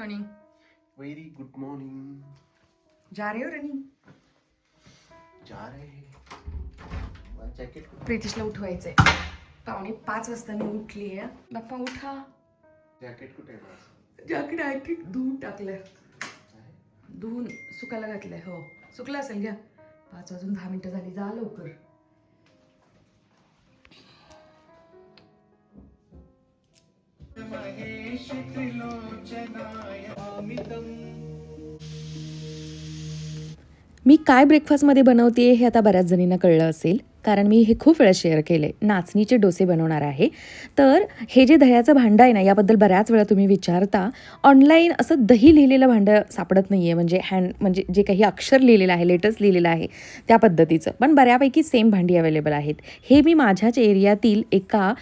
Morning very good morning जा रहे हो रनिंग जा रहे हैं. मला जॅकेट प्रितिशला उठवायचंय. पावणे पाच वाजता मी उठली आहे. बाप्पा उठा. जॅकेट कुठे आहे माझं? जॅकेट आय थिंक धुवून टाकलंय. धुवून सुकायला घातलंय हो. सुकलं असेल घ्या. पाच वाजून दहा मिनिटं झाली. जा लवकर. मी काय ब्रेकफास्टमध्ये बनवते हे आता बऱ्याच जणींना कळलं असेल. कारण मी हे खूप वेळा शेअर केले. नाचणीचे डोसे बनवणार आहे. तर हे जे दह्याचं भांडं आहे ना याबद्दल बऱ्याच वेळा तुम्ही विचारता. ऑनलाईन असं दही लिहिलेलं भांडं सापडत नाही आहे म्हणजे हँड म्हणजे जे काही अक्षर लिहिलेलं आहे लेटर्स लिहिलेलं आहे त्या पद्धतीचं. पण बऱ्यापैकी सेम भांडी अवेलेबल आहेत. हे मी माझ्याच एरियातील एका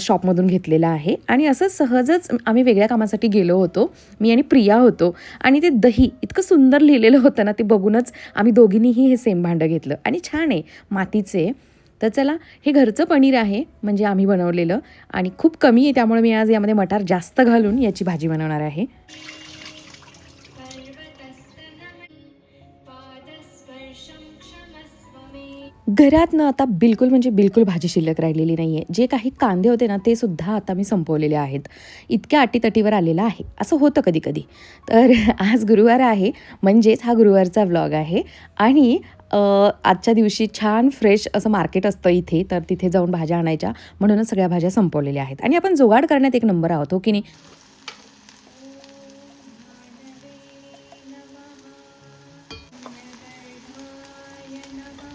शॉपमधून घेतलेलं आहे. आणि असं सहजच आम्ही वेगळ्या कामासाठी गेलो होतो. मी आणि प्रिया होतो. आणि ते दही इतकं सुंदर लिहिलेलं होतं ना ते बघूनच आम्ही दोघींनीही हे सेम भांडं घेतलं. आणि छान आहे. मातीचे तर चला हे घरचं पनीर आहे म्हणजे आम्ही बनवलेलं आणि खूप कमी आहे त्यामुळे मी आज यामध्ये मटार जास्त घालून याची भाजी बनवणार आहे. घरात ना आता बिलकुल म्हणजे बिलकुल भाजी शिल्लक राहिलेली नाही आहे जे काही कांदे होते ना ते सुद्धा आता मी संपवलेले आहेत. इतक्या अटीतटीवर आलेलं आहे. असं होतं कधी कधी तर आज गुरुवार आहे म्हणजेच हा गुरुवारचा व्लॉग आहे. आणि आजच्या दिवशी छान फ्रेश असं मार्केट असतं इथे तर तिथे जाऊन भाज्या आणायच्या. म्हणूनच सगळ्या भाज्या संपवलेल्या आहेत. आणि आपण जुगाड करण्यात एक नंबर आहोत हो की नाही?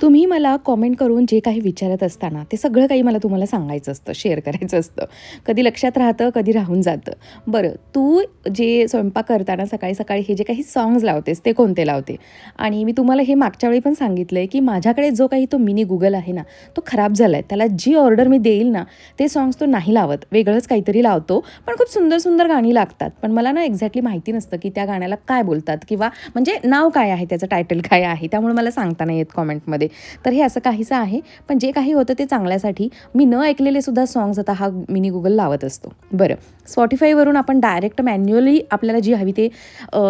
तुम्ही मला कॉमेंट करून जे काही विचारत असताना ते सगळं काही मला तुम्हाला सांगायचं असतं शेअर करायचं असतं. कधी लक्षात राहतं कधी राहून जातं. बरं तू जे स्वयंपाक करताना सकाळी सकाळी हे जे काही सॉंग्स लावतेस ते कोणते लावते? आणि मी तुम्हाला हे मागच्या वेळी पण सांगितलं आहे की माझ्याकडे जो काही तो मिनी गुगल आहे ना तो खराब झाला आहे त्याला जी ऑर्डर मी देईल ना ते सॉंग्स तो नाही लावत. वेगळंच काहीतरी लावतो. पण खूप सुंदर सुंदर गाणी लागतात. पण मला ना एक्झॅक्टली माहिती नसतं की त्या गाण्याला काय बोलतात किंवा म्हणजे नाव काय आहे त्याचं टायटल काय आहे त्यामुळे मला सांगता नाही येत कॉमेंटमध्ये तर हे असं काहीसं आहे. पण जे काही होतं ते चांगल्यासाठी मी न ऐकलेले सुद्धा सॉंग्स आता हा मिनी गुगल लावत असतो. बरं. स्पॉटीफायवरून आपण डायरेक्ट मॅन्युअली आपल्याला जी हवी ते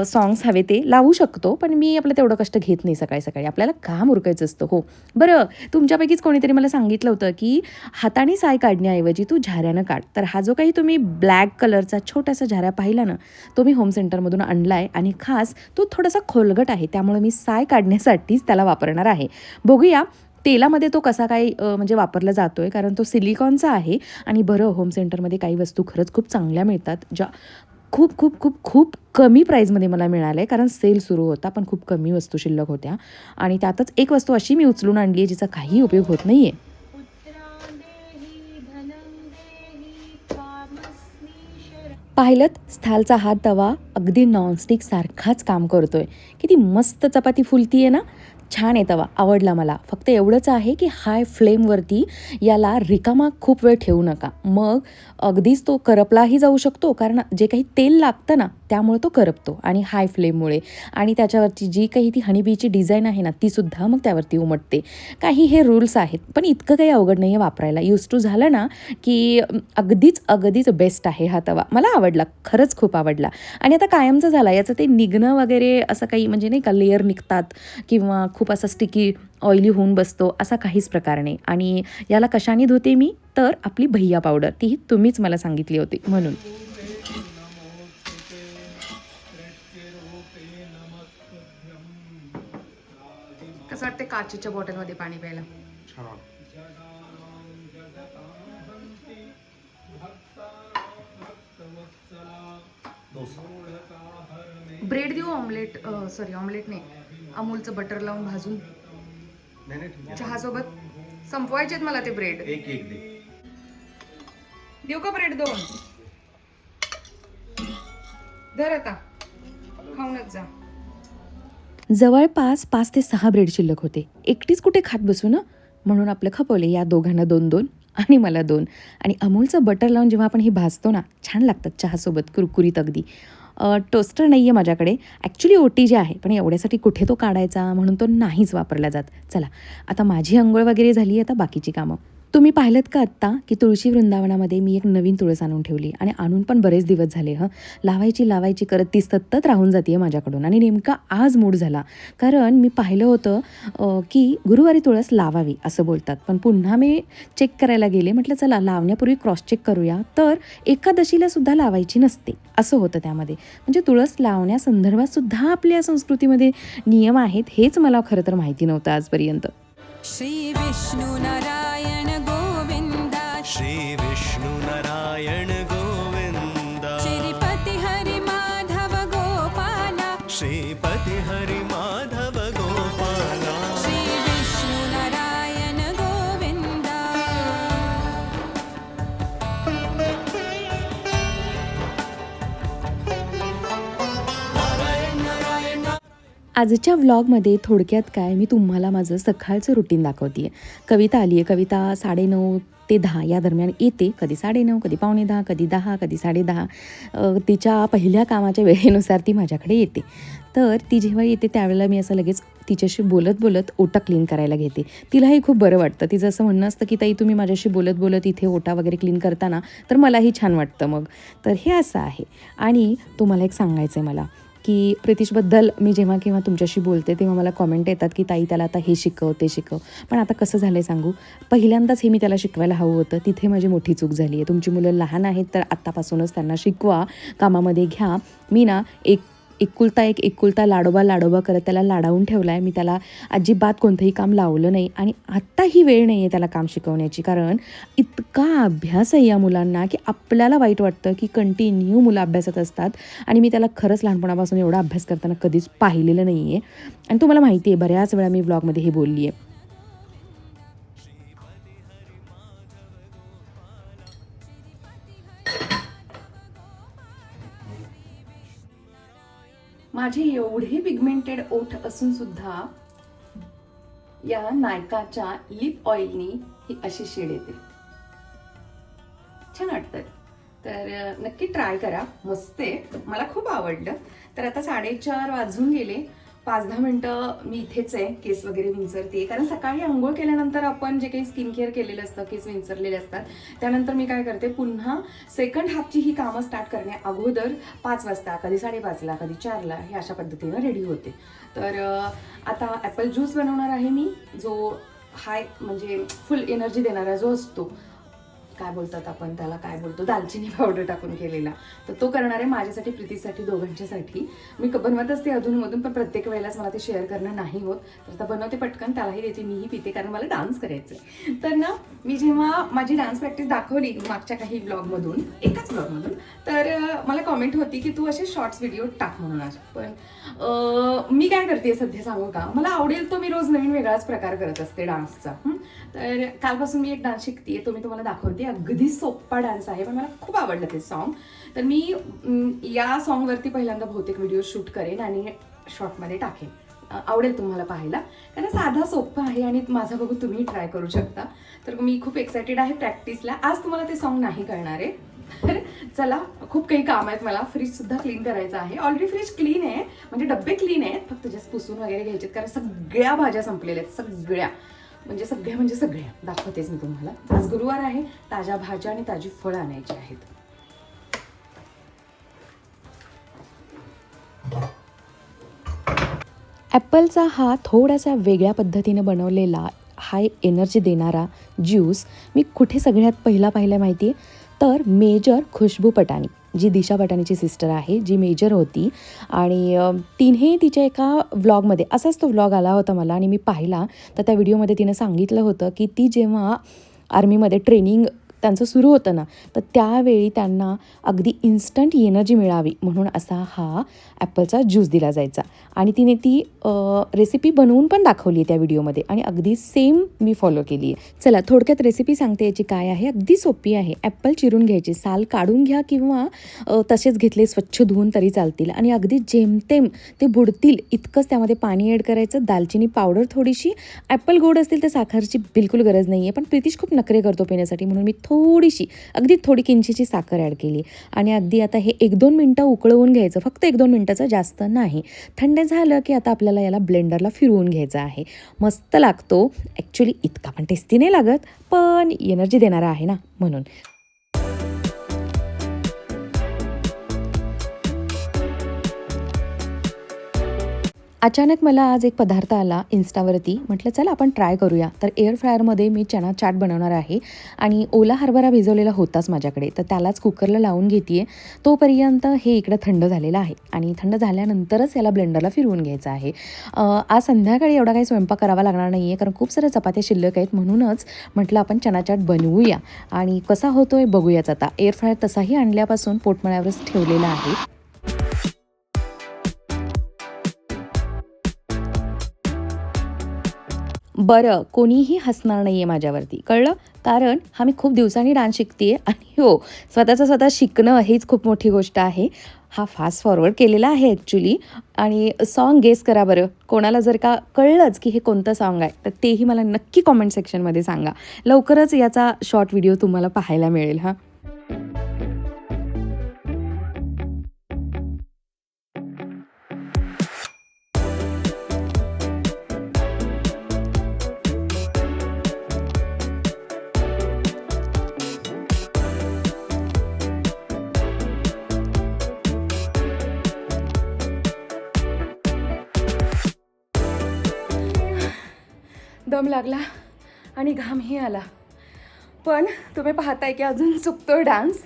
सॉंग्स हवे ते लावू शकतो. पण मी आपलं तेवढं कष्ट घेत नाही सकाळी सकाळी. आपल्याला काम उरकायचं असतं? हो. बरं तुमच्यापैकीच कोणीतरी मला सांगितलं होतं की हाताने साय काढण्याऐवजी तू झाऱ्यानं काढ. तर हा जो काही तुम्ही ब्लॅक कलरचा छोटासा झाऱ्या पाहिला ना तो मी होम सेंटरमधून आणला आहे आणि खास तो थोडासा खोलगट आहे. त्यामुळे मी साय काढण्यासाठीच त्याला वापरणार आहे. बघूया तेलामध्ये तो कसा काय म्हणजे वापरला जातो आहे कारण तो सिलिकॉनचा आहे आणि बरं होम सेंटरमध्ये काही वस्तू खरंच खूप चांगल्या मिळतात ज्या खूप खूप खूप खूप कमी प्राईजमध्ये मला मिळालं आहे कारण सेल सुरू होता पण खूप कमी वस्तू शिल्लक होत्या. आणि त्यातच एक वस्तू अशी मी उचलून आणली आहे जिचा काही उपयोग होत नाही आहे पुत्रां पाहिलं स्थालचा हा तवा अगदी नॉनस्टिक सारखाच काम करतोय. किती मस्त चपाती फुलती आहे ना? छान आहे तवा आवडला मला. फक्त एवढंच आहे की हाय फ्लेमवरती याला रिकामा खूप वेळ ठेवू नका. मग अगदीच तो करपलाही जाऊ शकतो कारण जे काही तेल लागतं ना त्यामुळे तो करपतो आणि हाय फ्लेममुळे आणि त्याच्यावरची जी काही ती हनीबीची डिझाईन आहे ना तीसुद्धा मग त्यावरती उमटते. काही हे रूल्स आहेत पण इतकं काही अवघड नाही आहे वापरायला. यूज टू झालं ना की अगदीच अगदीच बेस्ट आहे हा तवा. मला आवडला खरंच खूप आवडला. आणि आता कायमचं झाला. याचं ते निघणं वगैरे असं काही म्हणजे नाही का लेअर निघतात किंवा खूप असा स्टिकी ऑइली होऊन बसतो असा काहीच प्रकार नाही. आणि याला कशाने धुते मी? तर आपली भैया पावडर तीही तुम्हीच मला सांगितली होती म्हणून. कसं वाटतं काचेच्या बॉटलमध्ये पाणी प्यायला? ब्रेड देऊ ऑमलेट सॉरी ऑमलेट नाही. अमूलचं बटर लावून भाजून. नाही नाही ठीक आहे चहासोबत संपवायचे आहेत मला ते ब्रेड एक एक दे. देऊ का ब्रेड दोन? धर आता. खाऊनच जा. जवळपास पाच ते सहा ब्रेड शिल्लक होते. एकटीच कुठे खात बसू ना? म्हणून आपलं खपवले या दोघांना दोन दोन आणि मला दोन. आणि अमूलचं बटर लावून जेव्हा आपण हे भाजतो ना छान लागतात चहासोबत कुरकुरीत अगदी. टोस्टर नाही आहे माझ्याकडे. ॲक्च्युली ओटी जे आहे पण एवढ्यासाठी कुठे तो काढायचा म्हणून तो नाहीच वापरला जात. चला आता माझी आंघोळ वगैरे झाली आहे आता बाकीची कामं. तुम्ही पाहिलं का आत्ता की तुळशी वृंदावनामध्ये मी एक नवीन तुळस आणून ठेवली आणि आणून पण बरेच दिवस झाले हं? लावायची लावायची करत ती सतत राहून जाते आहे माझ्याकडून आणि नेमका आज मूड झाला. कारण मी पाहिलं होतं की गुरुवारी तुळस लावावी असं बोलतात. पण पुन्हा मी चेक करायला गेले म्हटलं चला लावण्यापूर्वी क्रॉस चेक करूया. तर एकादशीला सुद्धा लावायची नसते असं होतं त्यामध्ये. म्हणजे तुळस लावण्यासंदर्भात सुद्धा आपल्या संस्कृतीमध्ये नियम आहेत हेच मला खरं तर माहिती नव्हतं आजपर्यंत. श्री विष्णू नारायण श्रीपति हरि माधव आजच्या व्लॉगमध्ये थोडक्यात काय मी तुम्हाला माझं सकाळचं रुटीन दाखवते आहे कविता आली आहे कविता साडेनऊ ते दहा या दरम्यान येते. कधी साडेनऊ कधी पावणे दहा कधी दहा कधी साडेदहा. तिच्या पहिल्या कामाच्या वेळेनुसार ती माझ्याकडे येते. तर ती जेव्हा येते त्यावेळेला मी असं लगेच तिच्याशी बोलत बोलत ओटा क्लीन करायला घेते. तिलाही खूप बरं वाटतं. तिचं असं म्हणणं असतं की ताई तुम्ही माझ्याशी बोलत बोलत इथे ओटा वगैरे क्लीन करताना तर मलाही छान वाटतं मग. तर हे असं आहे. आणि तुम्हाला एक सांगायचं आहे मला. की प्रितिशबद्दल मी जेव्हा केव्हा तुमच्याशी बोलते तेव्हा मला कॉमेंट येतात की ताई त्याला आता हे शिकव ते शिकव. पण आता कसं झालं आहे सांगू? पहिल्यांदाच हे मी त्याला शिकवायला हवं होतं. तिथे माझी मोठी चूक झाली आहे. तुमची मुलं लहान आहेत तर आत्तापासूनच त्यांना शिकवा कामामध्ये घ्या. मी ना एक एकुलता एक एकुलता लाडोबा लाडोबा करत त्याला लाडावून ठेवला आहे मी त्याला अजिबात कोणतंही काम लावलं नाही आणि आत्ता ही वेळ नाही आहे त्याला काम शिकवण्याची. कारण इतका अभ्यास आहे या मुलांना की आपल्याला वाईट वाटतं की कंटिन्यू मुलं अभ्यासात असतात. आणि मी त्याला खरंच लहानपणापासून एवढा अभ्यास करताना कधीच पाहिलेलं नाही आहे आणि तुम्हाला माहिती आहे बऱ्याच वेळा मी ब्लॉगमध्ये हे बोलली आहे माझे एवढे पिगमेंटेड ओठ असून सुद्धा या नायकाच्या लिप ऑइलनी ही अशी शेड येते. छान वाटतं तर नक्की ट्राय करा. मस्त आहे. मला खूप आवडलं. तर आता साडेचार वाजून गेले. पाच दहा मिनटं मी इथेच आहे केस वगैरे विंचरते. कारण सकाळी आंघोळ केल्यानंतर आपण जे काही स्किन केअर केलेलं असतं केस विंचरलेले असतात त्यानंतर मी काय करते पुन्हा सेकंड हाफची ही कामं स्टार्ट करण्या अगोदर पाच वाजता कधी साडेपाचला कधी चारला हे अशा पद्धतीनं रेडी होते. तर आता ॲपल ज्यूस बनवणार आहे मी जो हाय म्हणजे फुल एनर्जी देणारा जो असतो काय बोलतात आपण त्याला काय बोलतो दालचिनी पावडर टाकून केलेला. तर तो करणार आहे माझ्यासाठी प्रीतीसाठी दोघांच्यासाठी. मी बनवत असते अधूनमधून पण प्रत्येक वेळेलाच मला ते शेअर करणं नाही होत. तर आता बनवते पटकन त्यालाही देते मीही पिते कारण मला डान्स करायचं आहे. तर ना मी जेव्हा माझी डान्स प्रॅक्टिस दाखवली मागच्या काही ब्लॉगमधून एकाच ब्लॉगमधून तर मला कॉमेंट होती की तू असे शॉर्ट्स व्हिडिओ टाक म्हणून आज. पण मी काय करते सध्या सांगू का? मला आवडेल तो मी रोज नवीन वेगळाच प्रकार करत असते डान्सचा तर कालपासून मी एक डान्स शिकते तो मी तुम्हाला दाखवते. अगदी सोप्पा डान्स आहे पण मला खूप आवडलं ते सॉन्ग तर मी या सॉन्गवरती पहिल्यांदा बहुतेक व्हिडिओ शूट करेन आणि शॉर्टमध्ये टाकेन. आवडेल तुम्हाला पाहायला. कारण साधा सोपं आहे आणि माझा बघू तुम्ही ट्राय करू शकता. तर मी खूप एक्सायटेड आहे प्रॅक्टिसला आज तुम्हाला ते सॉन्ग नाही करणार आहे. तर चला खूप काही काम आहेत मला. फ्रीजसुद्धा क्लीन करायचं आहे. ऑलरेडी फ्रीज क्लीन आहे. म्हणजे डब्बे क्लीन आहेत. फक्त जस्ट पुसून वगैरे घ्यायचे कारण सगळ्या भाज्या संपलेल्या आहेत. सगळ्या. म्हणजे सगळ्या म्हणजे सगळ्या. दाखवतेच मी तुम्हाला. आज गुरुवार आहे. ताज्या भाज्या आणि ताजी फळं आणायची आहेत. ॲपलचा हा थोडासा वेगळ्या पद्धतीनं बनवलेला हाय एनर्जी देणारा ज्यूस मी कुठे सगळ्यात पहिला पाहिला माहिती आहे तर मेजर खुशबू पटाणी जी दिशा पटाणीची सिस्टर आहे जी मेजर होती. आणि तिने तिच्या एका व्लॉगमध्ये असाच तो व्लॉग आला होता मला आणि मी पाहिला. तर त्या व्हिडिओमध्ये तिनं सांगितलं होतं की ती जेव्हा आर्मीमध्ये ट्रेनिंग त्यांचं सुरू होतं ना तर त्यावेळी त्यांना अगदी इन्स्टंट एनर्जी मिळावी म्हणून असा हा ॲपलचा ज्यूस दिला जायचा. आणि तिने ती रेसिपी बनवून पण दाखवली आहे त्या व्हिडिओमध्ये आणि अगदी सेम मी फॉलो केली आहे. चला थोडक्यात रेसिपी सांगते याची काय आहे. अगदी सोपी आहे. ॲपल चिरून घ्यायची साल काढून घ्या किंवा तसेच घेतले स्वच्छ धुवून तरी चालतील. आणि अगदी जेमतेम ते बुडतील इतकंच त्यामध्ये पाणी ॲड करायचं दालचिनी पावडर थोडीशी. ॲपल गोड असतील तर साखरची बिलकुल गरज नाही आहे पण प्रितीश खूप नखरे करतो पिण्यासाठी म्हणून मी थोडीशी अगदी थोडी किंचीची साखर ॲड केली. आणि अगदी आता हे एक दोन मिनटं उकळवून घ्यायचं फक्त एक दोन मिनटाचं जास्त नाही. थंड झालं की आता आपल्याला याला ब्लेंडरला फिरवून घ्यायचं आहे. मस्त लागतो. ॲक्च्युली इतका पण टेस्टी नाही लागत पण एनर्जी देणारा आहे ना म्हणून. अचानक मला आज एक पदार्थ आला इन्स्टावरती म्हटलं चला आपण ट्राय करूया. तर एअर फ्रायरमध्ये मी चना चाट बनवणार आहे आणि ओला हरभरा भिजवलेला होताच माझ्याकडे. तर त्यालाच कुकरला लावून घेते तोपर्यंत हे इकडं थंड झालेलं आहे आणि थंड झाल्यानंतरच याला ब्लेंडरला फिरवून घ्यायचं आहे. आज संध्याकाळी एवढा काही स्वयंपाक करावा लागणार नाही आहे कारण खूप साऱ्या चपात्या शिल्लक आहेत. म्हणूनच म्हटलं आपण चना चाट बनवूया. आणि कसा होतो आहे बघूयाच आता. एअर फ्रायर तसाही आणल्यापासून पोटमळ्यावरच ठेवलेला आहे. बरं कोणीही हसणार नाही आहे माझ्यावरती. कळलं? कारण हा मी खूप दिवसांनी डान्स शिकते आहे आणि हो स्वतःचं स्वतः शिकणं हीच खूप मोठी गोष्ट आहे. हा फास्ट फॉरवर्ड केलेला आहे ॲक्च्युली आणि सॉन्ग गेस करा बरं. कोणाला जर का कळलंच की हे कोणतं सॉन्ग आहे तर तेही मला नक्की कॉमेंट सेक्शनमध्ये सांगा. लवकरच याचा शॉर्ट व्हिडिओ तुम्हाला पाहायला मिळेल हां. दम लागला आणि घामही आला. पण तुम्ही पाहताय की अजून चुकतोय डान्स.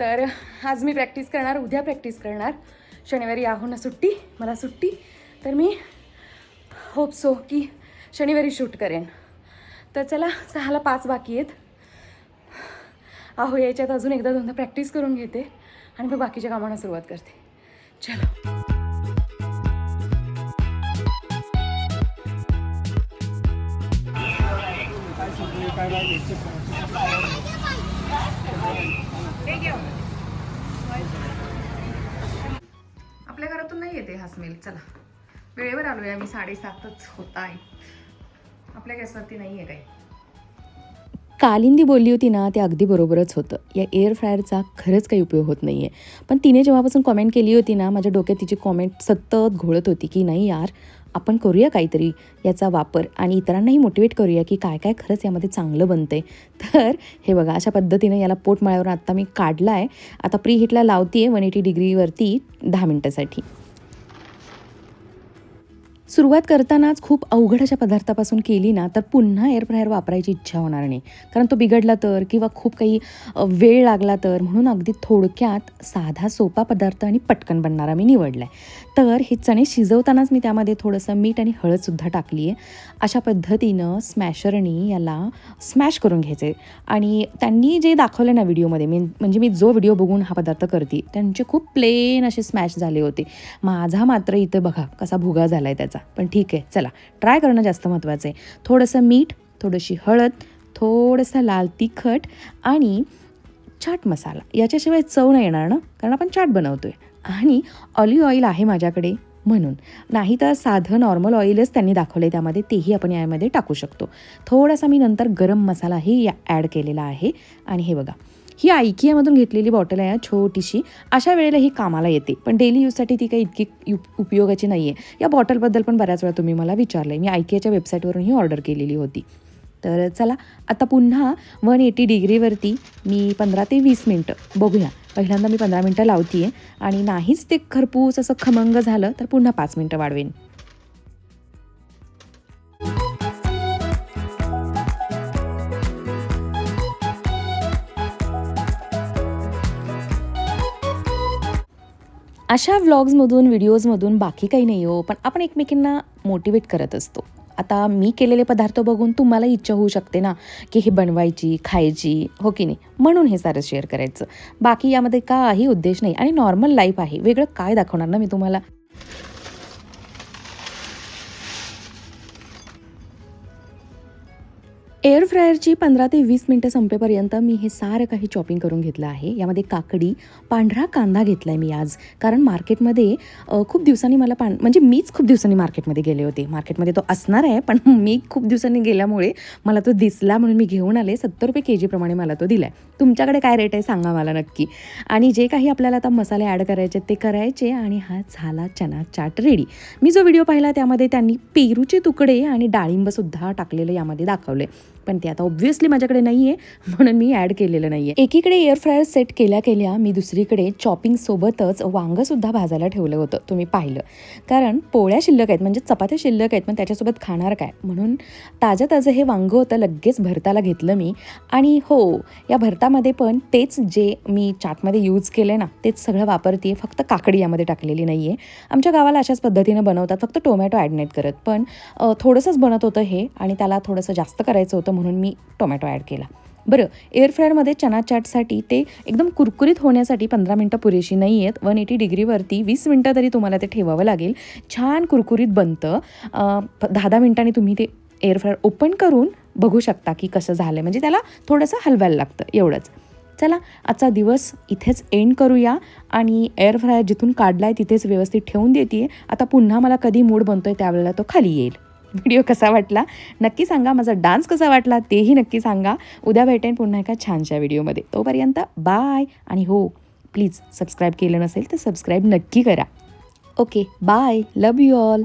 तर आज मी प्रॅक्टिस करणार उद्या प्रॅक्टिस करणार. शनिवारी आहो ना सुट्टी मला सुट्टी. तर मी होप सो की शनिवारी शूट करेन. तर चला सहाला पाच बाकी आहेत. आहो याच्यात अजून एकदा दोनदा प्रॅक्टिस करून घेते आणि मग बाकीच्या कामांना सुरुवात करते. चलो. आपल्या घरातून नाही येते हा स्मेल चला. वेळेवर आलो आहे मी साडेसातच होत आहे. आपल्या गॅसवरती नाही आहे काही. कालिंदी बोलली होती ना ते अगदी बरोबरच होतं. या एअर फ्रायरचा खरंच काही उपयोग होत नाही आहे पण तिने जेव्हापासून कॉमेंट केली होती ना माझ्या डोक्यात तिची कॉमेंट सतत घोळत होती की नाही यार आपण करूया काहीतरी याचा वापर आणि इतरांनाही मोटिवेट करूया की काय काय खरंच यामध्ये चांगलं बनतंय. तर हे बघा अशा पद्धतीने याला पोट माळ्यावर आत्ता मी काढला आहे आता प्री हिटला लावते आहे वन एटी डिग्रीवरती दहा मिनटासाठी. सुरुवात करतानाच खूप अवघड अशा पदार्थापासून केली ना तर पुन्हा एअर फ्रायर वापरायची इच्छा होणार नाही. कारण तो बिघडला तर किंवा खूप काही वेळ लागला तर म्हणून अगदी थोडक्यात साधा सोपा पदार्थ आणि पटकन बनणारा मी निवडला आहे तर हे चणे शिजवतानाच मी त्यामध्ये थोडंसं मीठ आणि हळदसुद्धा टाकली आहे अशा पद्धतीनं स्मॅशरनी याला स्मॅश करून घ्यायचे. आणि त्यांनी जे दाखवलं ना व्हिडिओमध्ये मी म्हणजे मी जो व्हिडिओ बघून हा पदार्थ करते त्यांचे खूप प्लेन असे स्मॅश झाले होते. माझा मात्र इथं बघा कसा भुगा झाला आहे त्याचा. पण ठीक आहे चला. ट्राय करणं जास्त महत्त्वाचं आहे. थोडंसं मीठ थोडीशी हळद थोडंसं लाल तिखट आणि चाट मसाला. याच्याशिवाय चव नाही येणार ना? कारण आपण चाट बनवतो आहे आणि ऑलिव्ह ऑइल आहे माझ्याकडे म्हणून. नाही तर साधं नॉर्मल ऑइलच त्यांनी दाखवलं आहे त्यामध्ये. तेही आपण यामध्ये टाकू शकतो. थोडासा मी नंतर गरम मसालाही या ॲड केलेला आहे. आणि हे बघा. ही आयकियामधून घेतलेली बॉटल आहे छोटीशी. अशा वेळेला ही कामाला येते. पण डेली यूजसाठी ती काही इतकी उप- उपयोगाची नाही आहे या बॉटलबद्दल पण बऱ्याच वेळा तुम्ही मला विचारलं आहे मी आयकियाच्या वेबसाईटवरून ही ऑर्डर केलेली होती. तर चला आता पुन्हा वन एटी डिग्रीवरती मी पंधरा ते वीस मिनटं बघूया. पहिल्यांदा मी पंधरा मिनटं लावते आहे आणि नाहीच ते खरपूस असं खमंग झालं तर पुन्हा पाच मिनटं वाढवेन. अशा व्लॉग्समधून व्हिडिओजमधून बाकी काही नाही हो पण आपण एकमेकींना मोटिवेट करत असतो. आता मी केलेले पदार्थ बघून तुम्हाला इच्छा होऊ शकते ना की हे बनवायची खायची हो की नाही? म्हणून हे सारं शेअर करायचं. बाकी यामध्ये काही उद्देश नाही आणि नॉर्मल लाईफ आहे. वेगळं काय दाखवणार ना मी तुम्हाला? एअर फ्रायरची पंधरा ते वीस मिनटं संपेपर्यंत मी हे सारं काही चॉपिंग करून घेतलं आहे. यामध्ये काकडी पांढरा कांदा घेतला आहे मी आज. कारण मार्केटमध्ये खूप दिवसांनी मला पां म्हणजे मीच खूप दिवसांनी मार्केटमध्ये गेले होते. मार्केटमध्ये तो असणार आहे पण मी खूप दिवसांनी गेल्यामुळे मला तो दिसला म्हणून मी घेऊन आले. सत्तर रुपये के जीप्रमाणे मला तो दिला आहे तुमच्याकडे काय रेट आहे सांगा मला नक्की. आणि जे काही आपल्याला आता मसाले ॲड करायचे ते करायचे आणि हा झाला चना चाट रेडी मी जो व्हिडिओ पाहिला त्यामध्ये त्यांनी पेरूचे तुकडे आणि डाळिंबसुद्धा टाकलेलं यामध्ये दाखवले पण ते आता ऑब्व्हियसली माझ्याकडे नाही आहे म्हणून मी ॲड केलेलं नाही आहे एकीकडे एअर फ्रायर सेट केल्या केल्या मी दुसरीकडे चॉपिंगसोबतच वांगंसुद्धा भाजायला ठेवलं होतं तुम्ही पाहिलं. कारण पोळ्या शिल्लक आहेत म्हणजे चपात्या शिल्लक आहेत पण त्याच्यासोबत खाणार काय? म्हणून ताजं ताजं हे वांगं होतं लगेच भरताला घेतलं मी. आणि हो या भरतामध्ये पण तेच जे मी चाटमध्ये यूज केलं ना तेच सगळं वापरते आहे फक्त काकडी यामध्ये टाकलेली नाही आहे आमच्या गावाला अशाच पद्धतीनं बनवतात फक्त टोमॅटो ॲड नाहीत करत. पण थोडंसंच बनत होतं हे आणि त्याला थोडंसं जास्त करायचं होतं म्हणून मी टोमॅटो ॲड केला. बरं एअर फ्रायरमध्ये चना चाटसाठी ते एकदम कुरकुरीत होण्यासाठी पंधरा मिनटं पुरेशी नाही आहेत. वन एटी डिग्रीवरती वीस मिनटं तरी तुम्हाला ते ठेवावं लागेल. छान कुरकुरीत बनतं. प- दहा दहा मिनटांनी तुम्ही ते एअर फ्रायर ओपन करून बघू शकता की कसं झालं म्हणजे त्याला थोडंसं हलवायला लागतं एवढंच. चला आजचा दिवस इथेच एंड करूया आणि एअर फ्रायर जिथून काढला आहे तिथेच व्यवस्थित ठेवून देते आता पुन्हा मला कधी मूड बनतो आहे त्यावेळेला तो खाली येईल. व्हिडिओ कसा वाटला? नक्की सांगा. माझा डान्स कसा वाटला? तेही नक्की सांगा. उद्या भेटेन पुन्हा एका छानशा व्हिडिओमध्ये तोपर्यंत बाय आणि हो प्लीज सबस्क्राईब केलं नसेल तर सबस्क्राईब नक्की करा. Okay bye love you all